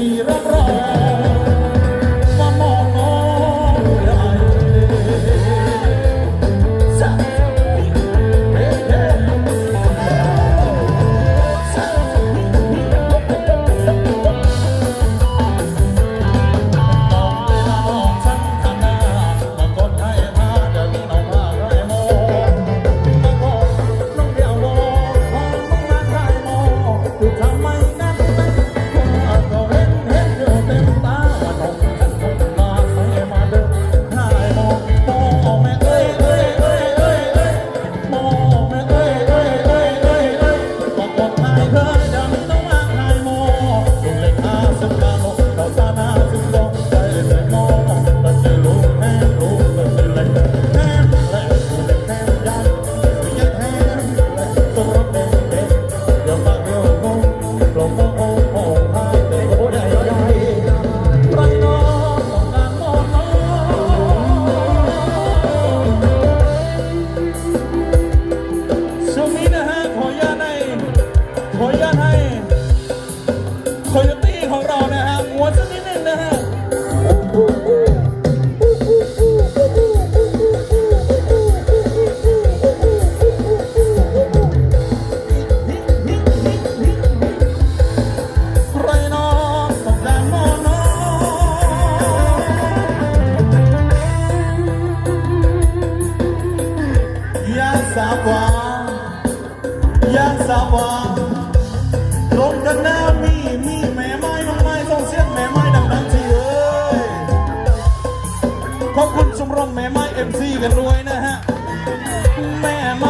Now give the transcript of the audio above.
สี่รัก the ขออนุญาตให้โคโยตี้ของเรานะฮะม้วนสักนิดนึงนะฮะ พี่กันรวยนะฮะแม่มา